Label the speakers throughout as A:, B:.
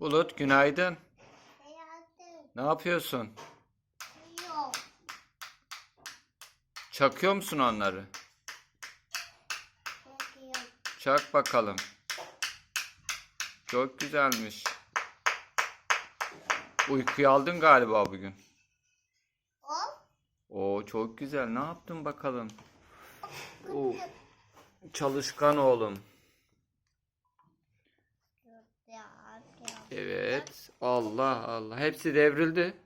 A: Bulut günaydın.
B: Hayatım
A: Ne yapıyorsun?
B: yok.
A: Çakıyor musun onları?
B: Bakıyorum.
A: Çak bakalım. Çok güzelmiş. Uykuyu aldın galiba bugün.
B: Hop.
A: Oo çok güzel. Ne yaptın bakalım? Oo, çalışkan oğlum.
B: Ya, ya.
A: Evet. Allah Allah. Hepsi devrildi.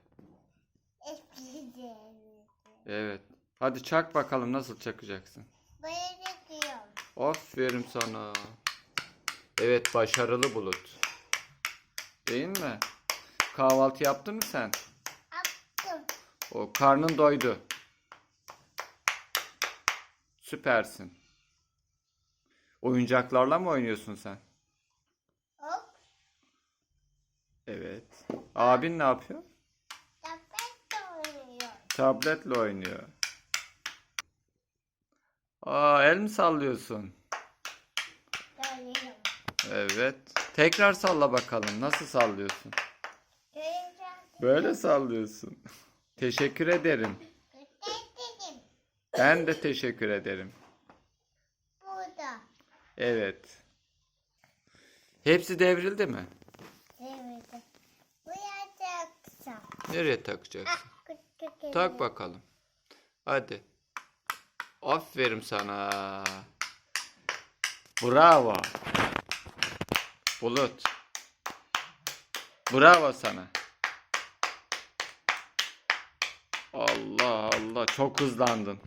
B: Eski de.
A: Evet. Hadi çak bakalım nasıl çakacaksın.
B: Böyle diyorum.
A: Aferin sana. Evet başarılı bulut. Değil mi? Kahvaltı yaptın mı sen?
B: Attım.
A: O karnın doydu. Süpersin. Oyuncaklarla mı oynuyorsun sen? Evet. Abin ne yapıyor?
B: De oynuyor.
A: Tabletle oynuyor. Aa el mi sallıyorsun? Evet. Tekrar salla bakalım. Nasıl sallıyorsun? Böyle sallıyorsun. Teşekkür ederim. Ben de teşekkür ederim.
B: Burada.
A: Evet. Hepsi devrildi mi? Nereye takacaksın?
B: Ah,
A: Tak bakalım. Hadi. Aferin sana. Bravo. Bulut. Bravo sana. Allah Allah çok hızlandın.